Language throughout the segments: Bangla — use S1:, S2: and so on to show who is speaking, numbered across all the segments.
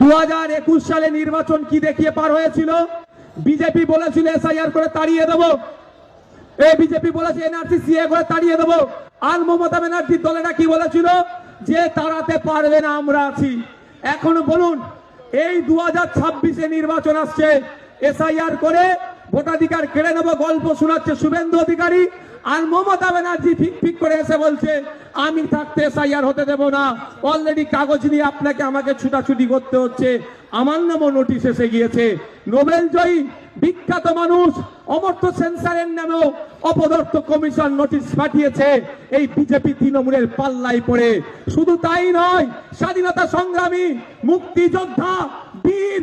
S1: দু হাজার একুশ সালে নির্বাচন কি দেখিয়ে পার হয়েছিল? বিজেপি বলেছিল এসআইআর করে তাড়িয়ে দেব। এ বিজেপি বলেছে এনআরসি সিএ করে তাড়িয়ে দেব। আর মমতা ব্যানার্জির দলেরা কি বলেছিল? যে তাড়াতে পারবে না আমরা আছি। এখন বলুন, এই দু হাজার ছাব্বিশে নির্বাচন আসছে, এসআইআর করে ভোটাধিকার কেড়ে নেব, গল্প শোনাচ্ছে শুভেন্দু অধিকারী। আর মমতা ব্যানার্জি ফিক ফিক করে এসে বলছে, আমি থাকতে এসআইআর হতে দেব না। অলরেডি কাগজ নিয়ে আপনাকে আমাকে ছুটাছুটি করতে হচ্ছে। আমার নামও নোটিশ এসে গিয়েছে। নোবেল জয়ী, বিখ্যাত মানুষ, অমর্ত্য সেন্সারের নামেও অপদর্থ কমিশন নোটিশ পাঠিয়েছে এই বিজেপি তৃণমূলের পাল্লাই পড়ে। শুধু তাই নয়, স্বাধীনতা সংগ্রামী, মুক্তিযোদ্ধা, বীর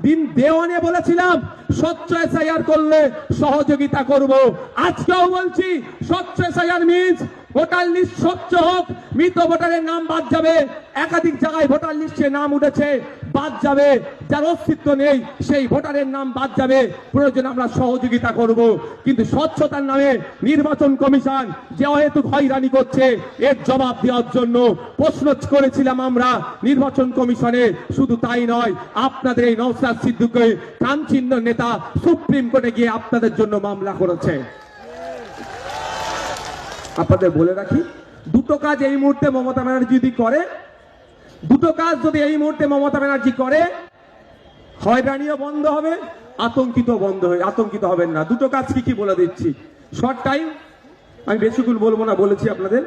S1: দিন দেওয়ানে বলেছিলাম সচ্চয় এসআইআর করলে সহযোগিতা করব। আজকেও বলছি সচ্চয় এসআইআর মিনস ভোটার লিস্ট স্বচ্ছ হোক, মৃত ভোটারের নাম বাদ যাবে। একাধিক জায়গায় ভোটার লিস্টে নাম উঠেছে, বাদ যাবে। যার অস্তিত্ব নেই, সেই ভোটারের নাম বাদ যাবে। প্রয়োজন আমরা সহযোগিতা করব। কিন্তু স্বচ্ছতার নামে নির্বাচন কমিশন যে অহেতুক হয়রানি করছে, এর জবাব দেওয়ার জন্য প্রশ্ন করেছিলাম আমরা। নির্বাচন কমিশনে শুধু তাই নয়, আপনাদের এই নওসাদ সিদ্দিককে কামচিহ্ন নেতা সুপ্রিম কোর্টে গিয়ে আপনাদের জন্য মামলা করেছে। আপনাদের বলে রাখি, দুটো কাজ এই মুহূর্তে মমতা ব্যানার্জি যদি করে, দুটো কাজ যদি এই মুহূর্তে মমতা ব্যানার্জি করে, হয়রানিও বন্ধ হবে, আতঙ্কিত বন্ধ হয়ে, আতঙ্কিত হবেন না। দুটো কাজ কি কি বলে দিচ্ছি। শর্ট টাইম আমি বেশিক্ষণ বলব না, বলেছি আপনাদের।